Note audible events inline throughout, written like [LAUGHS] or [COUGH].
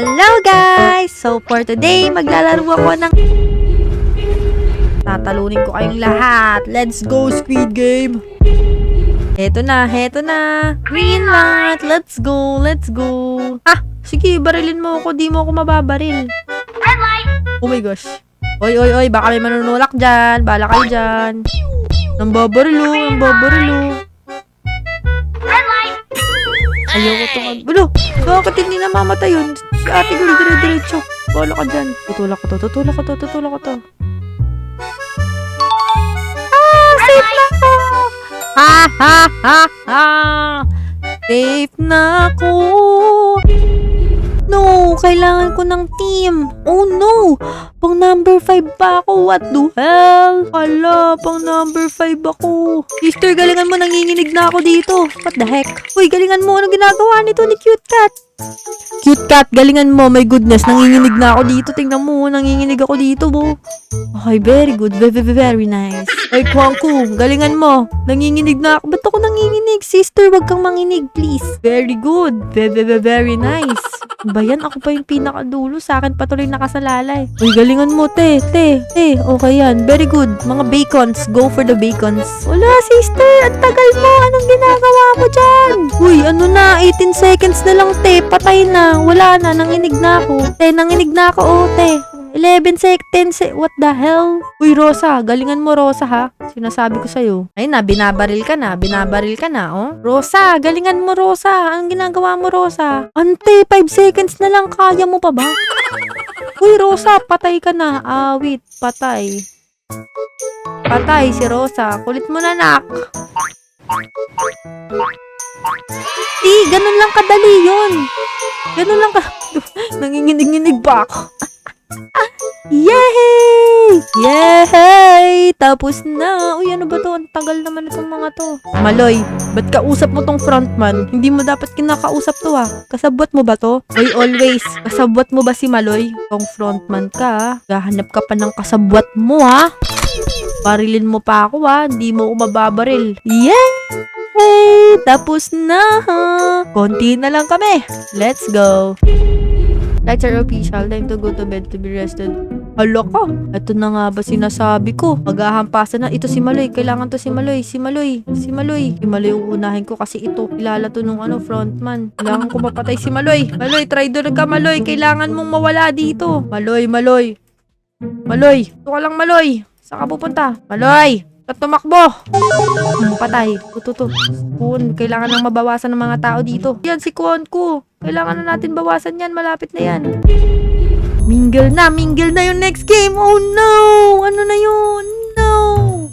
Hello guys! So for today, maglalaro ako ng... Tatalunin ko kayong lahat. Let's go, Squid Game! Heto na, heto na. Green light. Let's go, let's go. Ah, sige, barilin mo ako. Di mo ako mababaril. Oh my gosh. Oy, oy, oy, baka may manunulak dyan. Bala kayo dyan. Nambabarilo, nambabarilo. Ayoko to mag... Ano? Bakit hindi namamatay yun? Si ate ko, dire-diretso. Bala ka dyan. Tutulak ko to, tutulak ko to, tutulak ko to. Ah! Safe na ako! Ha, ha, ha, ha! Safe na ako! No! Kailangan ko ng team! Oh no! Pang number 5 pa ako! What the hell? Hala, pang number 5 ako. Sister, galingan mo, nanginginig na ako dito. What the heck? Uy, galingan mo, anong ginagawa nito ni Cute Cat? Cute Cat, galingan mo. My goodness, nanginginig na ako dito. Tingnan mo, nanginginig ako dito, bo. Okay, very good. Very, very, very nice. Ay, Kwangku, galingan mo. Nanginginig na ako. Ba't ako nanginginig? Sister, wag kang manginig, please. Very good. Very, very, very nice. Ba yan? Ako pa yung pinakadulo. Sa akin patuloy nakasalalay. Uy, galingan mo, te. Te, te. Okay yan. Very good. Mga bacons. Go for the bacons. Wala, sister. Ang tagal mo. Anong ginagawa mo dyan? Uy, ano na? 18 seconds na lang, te. Patay na. Wala na. Nanginig na ako. Te, nanginig na ako, oh, te. 11 sec, 10 sec, what the hell? Uy, Rosa, galingan mo, Rosa, ha? Sinasabi ko sa'yo. Ay na, binabaril ka na, binabaril ka na, oh. Rosa, galingan mo, Rosa. Anong ginagawa mo, Rosa? Ante, 5 seconds na lang, kaya mo pa ba? Uy, Rosa, patay ka na. Awit, patay. Patay si Rosa. Kulit mo na, nak. Di, ganun lang kadali yun. Ganun lang ka... [LAUGHS] Nanginginig-nginig pa ako. [LAUGHS] Yay! Yay! Tapos na. Uy, ano ba to? Ang tagal naman itong mga to. Maloy, ba't kausap mo tong frontman? Hindi mo dapat kinakausap to ah. Kasabwat mo ba to? Uy, always. Kasabwat mo ba si Maloy? Kung frontman ka ah. Gahanap ka pa ng kasabwat mo ah. Barilin mo pa ako ah. Hindi mo ako mababaril. Yay! Hey, tapos na. Konti na lang kami. Let's go. Lights are official. Time to go to bed to be rested. Hala ka. Ito na nga ba sinasabi ko? Maghahampasan na. Ito si Maloy. Kailangan to si Maloy. Si Maloy. Si Maloy. Si Maloy uunahin ko kasi ito. Kilala to nung ano, frontman. Kailangan ko mapatay si Maloy. Maloy, traitor ka Maloy. Kailangan mong mawala dito. Maloy, Maloy. Maloy. Ito ka lang Maloy. Saan ka pupunta? Maloy. At tumakbo. Hmm, patay. Tututo. Kun, kailangan nang mabawasan ng mga tao dito. Yan, si Kuan ko. Kailangan na natin bawasan yan. Malapit na yan. Mingle na, mingle na yung next game. Oh no! Ano na yun? No!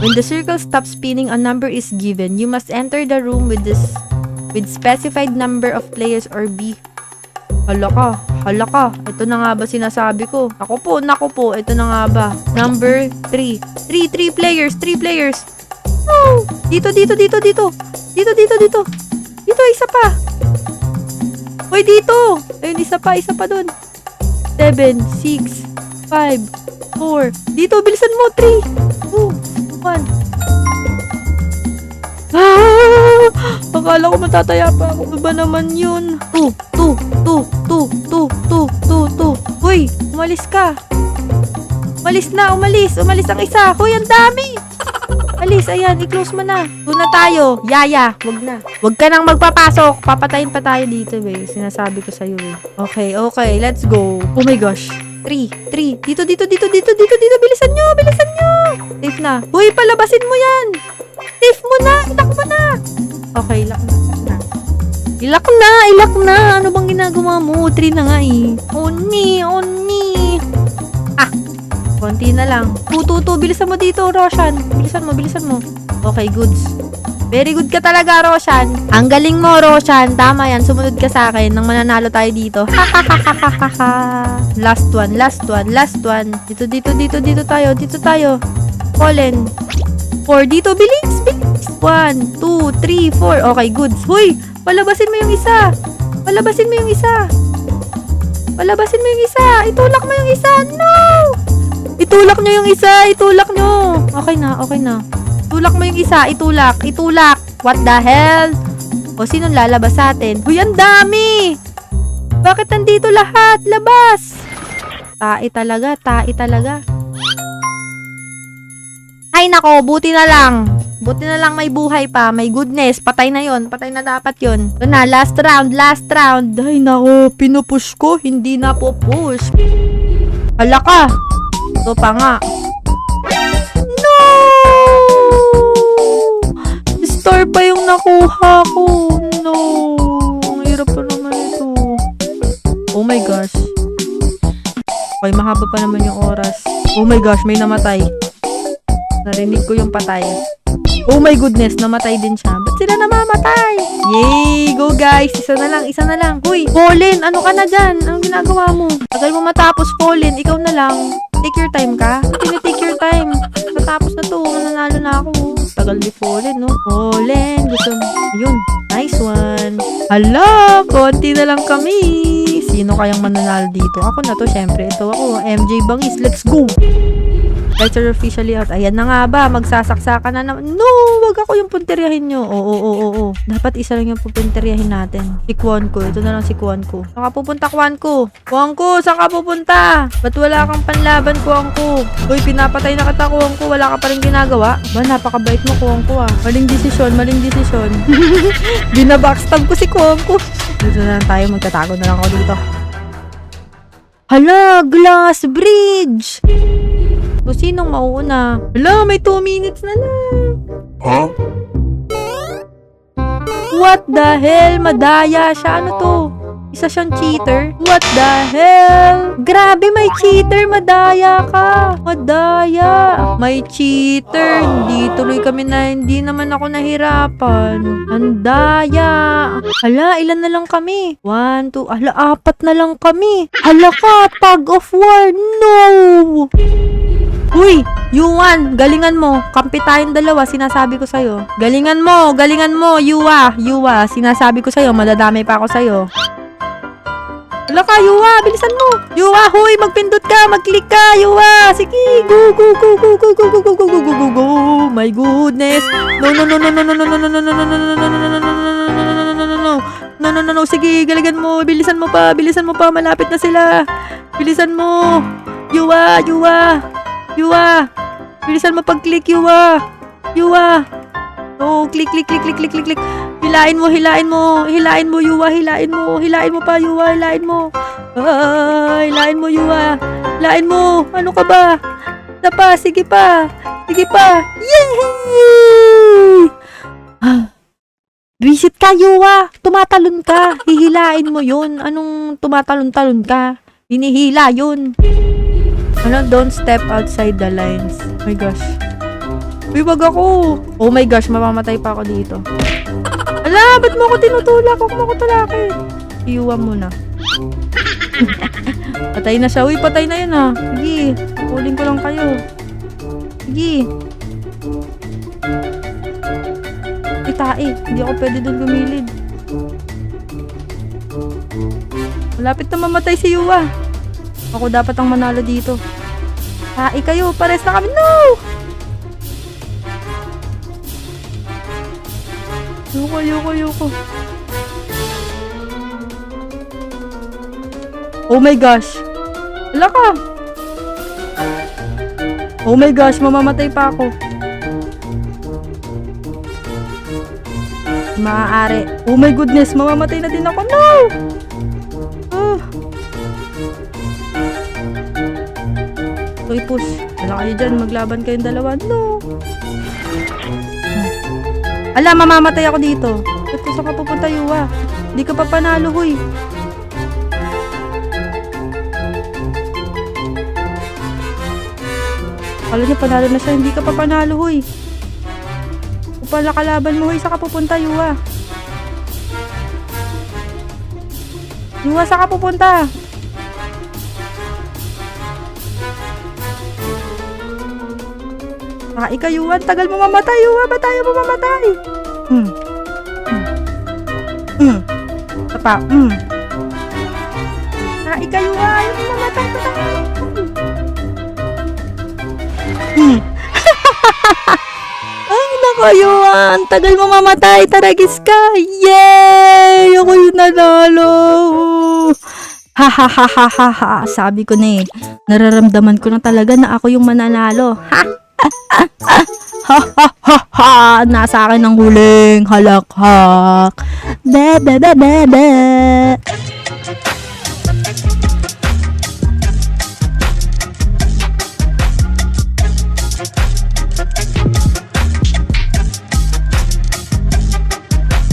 When the circle stops spinning, a number is given. You must enter the room with this with specified number of players or be Hala ka, hala ka. Ito na nga ba sinasabi ko? Ako po, nako po. Ito na nga ba. Number 3. 3, 3 players, 3 players. Oh! Dito, dito, dito, dito. Dito, dito, dito. Dito, isa pa. Hoy, dito. Ayun, isa pa, isa pa dun. 7, 6, 5, 4. Dito, bilisan mo. 3, 2, 1. Ah! Akala ko matataya pa ako. Ba naman yun? 2, 2, 2, 2, 2, 2, 2, 2. Hoy, umalis ka. Umalis na, umalis. Umalis ang isa. Hoy, ang dami. Alis, ayan, i-close mo na. Doon na tayo. Yaya, wag na. Wag ka nang magpapasok. Papatayin pa tayo dito, eh. Sinasabi ko sa'yo, eh. Okay, okay, let's go. Oh my gosh. 3, 3. Dito, dito, dito, dito, dito, dito. Bilisan nyo, bilisan nyo. Safe na. Hoy, palabasin mo yan. Safe mo na. Ilak mo na. Okay, ilak na. Ilak na. Ilak na. Ano bang ginagawa mo? 3 na nga eh. Oni, oni. Ah, konti na lang. Tututu, bilisan mo dito, Roshan. Bilisan mo, bilisan mo. Okay, goods. Very good ka talaga, Roshan. Ang galing mo, Roshan. Tama yan. Sumunod ka sa akin nang mananalo tayo dito. Last one, last one, last one. Dito, dito, dito, dito tayo. Dito tayo. Colin. Four. Dito, bilis, bilis. One, two, three, four. Okay, goods. Huy, palabasin mo yung isa. Palabasin mo yung isa. Palabasin mo yung isa. Itulak mo yung isa. No! Itulak nyo yung isa. Itulak nyo. Okay na, okay na. Tulak mo yung isa. Itulak. Itulak. What the hell? O, sinong lalabas sa atin? Huy, ang dami! Bakit nandito lahat? Labas! Tae talaga, tae talaga. Ay nako, buti na lang. Buti na lang may buhay pa, may goodness. Patay na yon, patay na dapat yon. Ito na, last round, last round. Ay nako, pinupush ko, hindi na po push. Hala ka! Ito pa nga. No! Star pa yung nakuha ko. No. Ang hirap pa naman ito. Oh my gosh. Okay, mahaba pa naman yung oras. Oh my gosh, may namatay. Narinig ko yung patay. Oh my goodness, namatay din siya. Ba't sila namamatay? Yay! Go guys! Isa na lang, isa na lang. Uy, Pauline, ano ka na dyan? Anong ginagawa mo? Tagal mo matapos, Pauline. Ikaw na lang. Take your time ka. Tine-take your time. Natapos na to. Nananalo na ako. Tagal ni Pauline, no? Pauline, gusto mo. Yun. Nice one. Hala, konti na lang kami. Sino kayang mananalo dito? Ako na to, syempre. Ito ako, MJ Bangis. Let's go! Lights are officially out. Ayan na nga ba, magsasaksakan na naman. No, wag ako yung punteryahin nyo. Oo, oo, oo, oo. Dapat isa lang yung pupunteryahin natin. Si Kwan ko. Ito na lang si Kwan ko. Saan ka pupunta, Kwan ko? Kwan ko, saan ka pupunta? Ba't wala kang panlaban, Kwan ko? Uy, pinapatay na kita, Kwan ko. Wala ka pa rin ginagawa. Ba, napakabait mo, Kwan ko ah. Maling desisyon, maling desisyon. [LAUGHS] Binabackstab ko si Kwan ko. Dito na lang tayo, magtatago na lang ako dito. Hala, glass bridge! So, sinong mauuna? Hala, may 2 minutes na lang. Huh? What the hell? Madaya siya. Ano to? Isa siyang cheater? What the hell? Grabe, may cheater. Madaya ka. Madaya. May cheater. Hindi tuloy kami na, hindi naman ako nahirapan. Ang daya. Hala, ilan na lang kami? One, two, hala, apat na lang kami. Hala ka, tag of war. No! Uy, Yuan, galingan mo. Kampi tayong dalawa, sinasabi ko sa'yo. Galingan mo, galingan mo, Yuwa. Yuwa, sinasabi ko sa'yo, madadamay pa ako sa'yo. Wala ka, Yuwa, bilisan mo. Yuwa, huy, magpindot ka, mag-click ka, Yuwa. Sige, go, go, go, go, go, go, go, go, go, go, go, go, go. My goodness. No, no, no, no, no, no, no, no, no, no, no, no, no, no, no, no, no, no, no, no. Sige, galingan mo. Bilisan mo pa. Bilisan mo pa. Malapit na sila. Bilisan mo. Yuwa, Yuwa. Yuwa! Bilisan mo pag-click, Yuwa! Yuwa! Oh, click, click, click, click, click, click, click. Hilain mo, hilain mo. Hilain mo, Yuwa. Hilain mo. Hilain mo pa, Yuwa. Hilain mo. Ah, hilain mo, Yuwa. Hilain mo. Ano ka ba? Isa pa. Sige pa. Sige pa. Yay! Ah. Visit ka, Yuwa. Tumatalon ka. Hihilain mo yun. Anong tumatalon-talon ka? Hinihila yun. Ano, don't step outside the lines. Oh my gosh. Uy, wag ako. Oh my gosh, mamamatay pa ako dito. Ala, ba't mo ako tinutulak? Huwag mo ako tulakin. Iuwa mo na. [LAUGHS] patay na siya. Uy, patay na yun ha. Sige, kuling ko lang kayo. Sige. Itae, hindi ako pwede doon gumilid. Malapit na mamatay si Yuwa. Ako dapat ang manalo dito. Tae kayo, pares na kami. No! Yuko, yuko, yuko. Oh my gosh. Wala ka. Oh my gosh, mamamatay pa ako. Maaari. Oh my goodness, mamamatay na din ako. No! So, i-push. Wala kayo dyan. Maglaban kayong dalawa. No! Ala, mamamatay ako dito. Ba't ko saan ka pupunta, Yuwa? Hindi ka pa panalo, huy. Kala niya panalo na siya. Hindi ka pa panalo, huy. Kung pala kalaban mo, huy, saan ka pupunta, Yuwa? Yuwa, saan ka pupunta? Ah, ikayuan, tagal mo mamatay, Yuwa, ba't tayo mo mamatay? Hmm. Hmm. Hmm. Ito pa, hmm. Ah, ikayuan, ayaw mo mamatay. Hmm. [LAUGHS] Ay, nako, Yuan, tagal mo mamatay, taragis ka. Yay! Ako yung nanalo. Ha ha ha ha ha. Sabi ko na eh. Nararamdaman ko na talaga na ako yung mananalo. Ha ha ha ha ha. Nasa akin ang huling halakhak. Be be be be be.